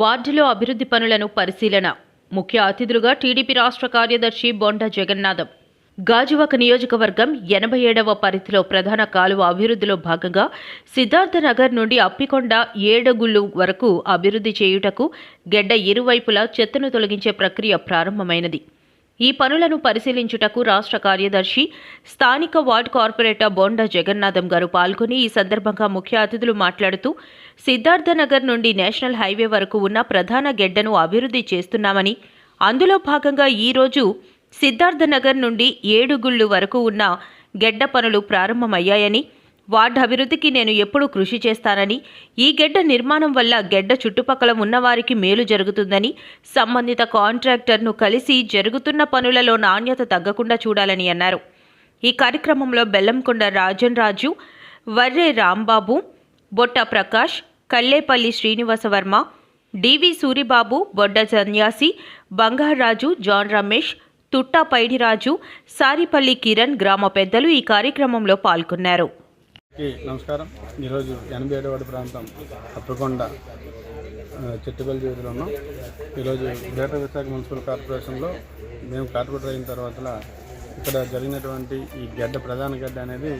వార్డులో అభివృద్ధి పనులను పరిశీలన. ముఖ్య అతిథులుగా టీడీపీ రాష్ట్ర కార్యదర్శి బొండ జగన్నాథం. గాజువాక నియోజకవర్గం ఎనభై ఏడవ పరిధిలో ప్రధాన కాలువ అభివృద్ధిలో భాగంగా సిద్ధార్థ నగర్ నుండి అప్పికొండ ఏడగుళ్ళు వరకు అభివృద్ధి చేయుటకు గెడ్డ ఇరువైపులా చెత్తను తొలగించే ప్రక్రియ ప్రారంభమైనది. ఈ పనులను పరిశీలించుటకు రాష్ట్ర కార్యదర్శి స్థానిక వార్డ్ కార్పొరేటర్ బొండ జగన్నాథం గారు పాల్గొని ఈ సందర్భంగా ముఖ్య అతిథులు మాట్లాడుతూ సిద్ధార్థనగర్ నుండి నేషనల్ హైవే వరకు ఉన్న ప్రధాన గెడ్డను అభివృద్ధి చేస్తున్నామని అందులో భాగంగా ఈరోజు సిద్ధార్థనగర్ నుండి ఏడుగుళ్ళు వరకు ఉన్న గెడ్డ పనులు ప్రారంభమయ్యాయని వార్డ్ అభివృద్ధికి నేను ఎప్పుడూ కృషి చేస్తానని ఈ గెడ్డ నిర్మాణం వల్ల గెడ్డ చుట్టుపక్కల ఉన్నవారికి మేలు జరుగుతుందని సంబంధిత కాంట్రాక్టర్ను కలిసి జరుగుతున్న పనులలో నాణ్యత తగ్గకుండా చూడాలని అన్నారు. ఈ కార్యక్రమంలో బెల్లంకొండ రాజన్ రాజు వర్రే రాంబాబు బొట్ట ప్రకాష్ కల్లేపల్లి శ్రీనివాసవర్మ డివి సూరిబాబు బొడ్డ సన్యాసి బంగారాజు జాన్ రమేష్ తుట్టా పైడిరాజు సారిపల్లి కిరణ్ గ్రామ పెద్దలు ఈ కార్యక్రమంలో పాల్గొన్నారు. నమస్కారం. ఈరోజు ఎనభై ఏడవడి ప్రాంతం అప్పకొండ చెట్టుపల్లి జీవితంలో ఉన్నాం. ఈరోజు గ్రేటర్ విశాఖ మున్సిపల్ కార్పొరేషన్లో మేము కార్పొరేటర్ అయిన తర్వాత ఇక్కడ జరిగినటువంటి ఈ గడ్డ ప్రధాన గడ్డ అనేది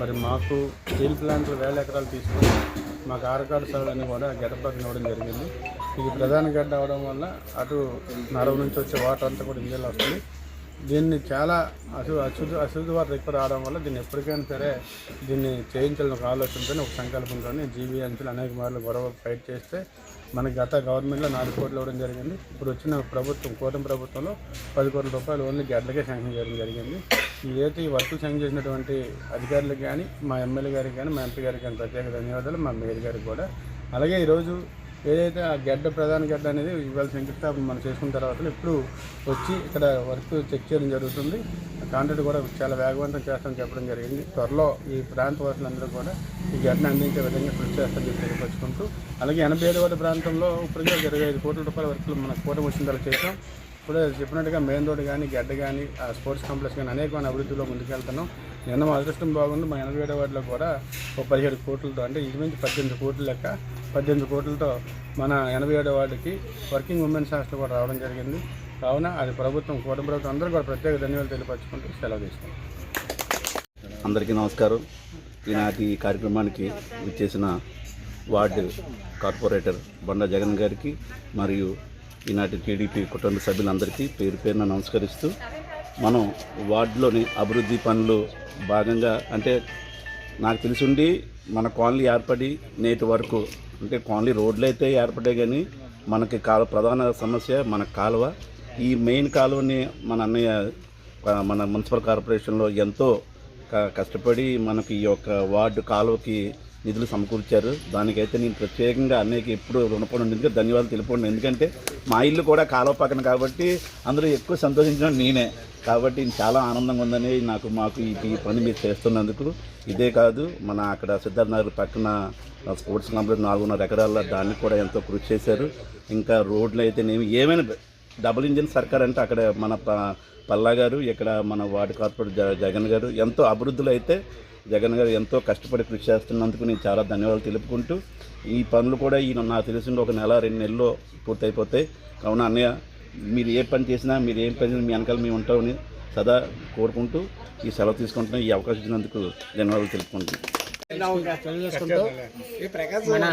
మరి మాకు స్టీల్ ప్లాంట్లు వేల ఎకరాలు తీసుకొని మాకు ఆరకాడు సరళని కూడా గడ్డ పక్కన ఇవ్వడం జరిగింది. ఇది ప్రధాన గడ్డ అవడం వల్ల అటు నరవ నుంచి వచ్చే వాటర్ అంతా కూడా ఇందులో వస్తుంది. దీన్ని చాలా అశు అశుద్ధి అశుద్ధ వాటర్ ఎక్కువ రావడం వల్ల దీన్ని ఎప్పటికైనా సరే దీన్ని చేయించాలని ఒక ఆలోచనతో ఒక సంకల్పంతో జీవీ అంచులు అనేక మార్లు గొడవ ఫైట్ చేస్తే మనకి గత గవర్నమెంట్లో నాలుగు కోట్లు ఇవ్వడం జరిగింది. ఇప్పుడు వచ్చిన ప్రభుత్వం కూటమి ప్రభుత్వంలో పది కోట్ల రూపాయలు ఓన్లీ గడ్లకే శాంక్షన్ చేయడం జరిగింది. ఏదైతే ఈ వర్కులు శాంక్షన్ చేసినటువంటి అధికారులకు కానీ మా ఎమ్మెల్యే గారికి కానీ మా ఎంపీ గారికి కానీ ప్రత్యేక ధన్యవాదాలు మా మేయర్ గారికి కూడా. అలాగే ఈరోజు ఏదైతే ఆ గడ్డ ప్రధాన గడ్డ అనేది ఇవాళ శంకుస్థాపన మనం చేసుకున్న తర్వాత ఇప్పుడు వచ్చి ఇక్కడ వర్క్ చెక్ చేయడం జరుగుతుంది. కాంట్రాక్ట్ కూడా చాలా వేగవంతం చేస్తామని చెప్పడం జరిగింది. త్వరలో ఈ ప్రాంత వాసులందరూ కూడా ఈ గడ్డను అందించే విధంగా కృషి చేస్తామని చెప్పి తెలియపరుచుకుంటూ అలాగే ఎనభై ఏడు వాటి ప్రాంతంలో ఇప్పటికే ఇరవై ఐదు కోట్ల రూపాయల వర్కులు మన కూటమి వచ్చిన తర్వాత చేసాం ఇప్పుడు చెప్పినట్టుగా మెయిన్ రోడ్ కానీ గడ్డ కానీ ఆ స్పోర్ట్స్ కాంప్లెక్స్ కానీ అనేకమైన అభివృద్ధిలో ముందుకెళ్తున్నాం. నిన్న మా అదృష్టం బాగుంది. మా ఎనభై ఏడో వాటిలో కూడా ఒక పదిహేడు కోట్లతో అంటే ఇంచుమించు పద్దెనిమిది కోట్ల లెక్క పద్దెనిమిది కోట్లతో మన ఎనభై ఏడో వార్డుకి వర్కింగ్ ఉమెన్స్ హాస్టల్ కూడా రావడం జరిగింది. కావున అది ప్రభుత్వం కూటమి ప్రభుత్వం అందరూ కూడా ప్రత్యేక ధన్యవాదాలు తెలియపరచుకుంటూ సెలవు తీసుకుంటాం. అందరికీ నమస్కారం. ఈనాటి ఈ కార్యక్రమానికి విచ్చేసిన వార్డు కార్పొరేటర్ బండ జగన్ గారికి మరియు ఈనాటి టీడీపీ కుటుంబ సభ్యులందరికీ పేరు పేరున నమస్కరిస్తూ మనం వార్డులోని అభివృద్ధి పనులు భాగంగా అంటే నాకు తెలిసిండి మన కాలనీ ఏర్పడి నేటి వరకు అంటే కాలనీ రోడ్లు అయితే ఏర్పడే కానీ మనకి కాల ప్రధాన సమస్య మన కాలువ. ఈ మెయిన్ కాలువని మన అన్నయ్య మన మున్సిపల్ కార్పొరేషన్లో ఎంతో కష్టపడి మనకి ఈ యొక్క వార్డు కాలువకి నిధులు సమకూర్చారు. దానికైతే నేను ప్రత్యేకంగా అన్నయ్యకి ఎప్పుడు రుణపడి ఉండేందుకు ధన్యవాదాలు తెలుపండి ఎందుకంటే మా ఇల్లు కూడా కాలువ పక్కన కాబట్టి అందరూ ఎక్కువ సంతోషించిన నేనే. కాబట్టి చాలా ఆనందంగా ఉందని నాకు మాకు ఈ ఈ పని మీరు చేస్తున్నందుకు ఇదే కాదు. మన అక్కడ సిద్ధార్థ నగర్ పక్కన స్పోర్ట్స్ కాంప్లెక్స్ నాలుగున్నర ఎకరాల దానికి కూడా ఎంతో కృషి చేశారు. ఇంకా రోడ్లు అయితేనేమి ఏమైనా డబుల్ ఇంజిన్ సర్కార్ అంటే అక్కడ మన ప- పల్లా గారు ఇక్కడ మన వార్డు కార్పొరేటర్ జ- జగన్ గారు ఎంతో అభివృద్ధులు అయితే జగన్ గారు ఎంతో కష్టపడి కృషి చేస్తున్నందుకు నేను చాలా ధన్యవాదాలు తెలుపుకుంటూ ఈ పనులు కూడా ఈ నాకు తెలిసిన ఒక నెల రెండు నెలల్లో పూర్తయిపోతాయి కావున అన్నయ్య మీరు ఏ పని చేసినా మీరు ఏం పని చేసినా మీ వెనకాల మేము ఉంటామని సదా కోరుకుంటూ ఈ సెలవు తీసుకుంటున్నా ఈ అవకాశం ఇచ్చినందుకు ధన్యవాదాలు తెలుపుకుంటూ తెలియజేసుకుంటూ మన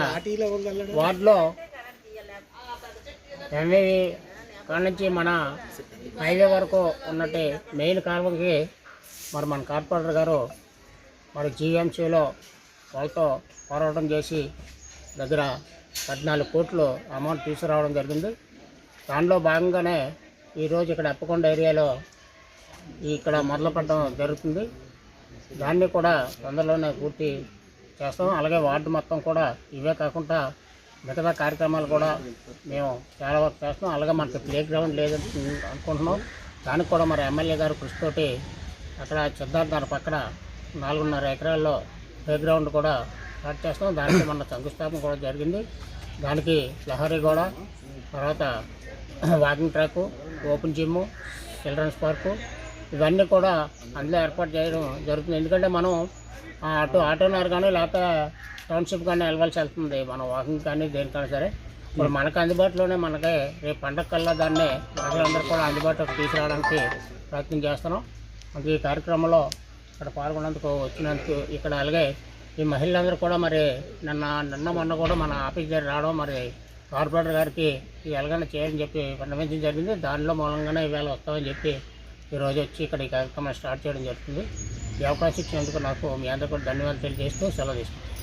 వార్డులో కాడ నుంచి మన హైవే వరకు ఉన్నట్టు మెయిన్ కాలువకి మరి మన కార్పొరేటర్ గారు మరి జీఎంసీలో వాళ్ళతో పోరాటం చేసి దగ్గర పద్నాలుగు కోట్లు అమౌంట్ తీసుకురావడం జరిగింది. దానిలో భాగంగానే ఈరోజు ఇక్కడ అప్పకొండ ఏరియాలో ఇక్కడ మొదలుపెట్టడం జరుగుతుంది. దాన్ని కూడా తొందరలోనే పూర్తి చేస్తాం. అలాగే వార్డు మొత్తం కూడా ఇవే కాకుండా మిగతా కార్యక్రమాలు కూడా మేము చాలా వరకు చేస్తాం అలాగే మనకి ప్లే గ్రౌండ్ లేదని అనుకుంటున్నాం. దానికి కూడా మరి ఎమ్మెల్యే గారు కృషితోటి అక్కడ సిద్ధార్థ దాని పక్కన నాలుగున్నర ఎకరాల్లో ప్లే గ్రౌండ్ కూడా స్టార్ట్ చేస్తాం దానికి మన శంకుస్థాపన కూడా జరిగింది. దానికి లహరి గోడ తర్వాత walking track open gym children's park ఇవన్నీ కూడా అందులో ఏర్పాటు చేయడం జరుగుతుంది. ఎందుకంటే మనం ఆ, అటు ఆటోనర్ కానీ లేకపోతే టౌన్షిప్ కానీ వెళ్ళవలసి వెళ్తుంది. మన వాకింగ్ కానీ దేనికైనా సరే. ఇప్పుడు మనకు అందుబాటులోనే మనకి రేపు పండగ కల్లా దాన్ని ప్రజలందరూ కూడా అందుబాటులోకి తీసుకురావడానికి ప్రయత్నం చేస్తున్నాం. మనకి ఈ కార్యక్రమంలో ఇక్కడ పాల్గొన్నందుకు వచ్చినందుకు ఇక్కడ అలాగే ఈ మహిళలందరూ కూడా మరి నిన్న నిన్న మొన్న కూడా మన ఆఫీస్ దగ్గర రావడం మరి కార్పొరేటర్ గారికి ఈ ఎలాగైనా చేయని చెప్పి విన్నవించడం జరిగింది. దానిలో మూలంగానే ఈవేళ వస్తామని చెప్పి ఈరోజు వచ్చి ఇక్కడ ఈ కార్యక్రమం స్టార్ట్ చేయడం జరుగుతుంది. ఈ అవకాశం ఇచ్చినందుకు నాకు మీ అందరూ కూడా ధన్యవాదాలు తెలియజేస్తూ సెలవు తీసుకుంటాను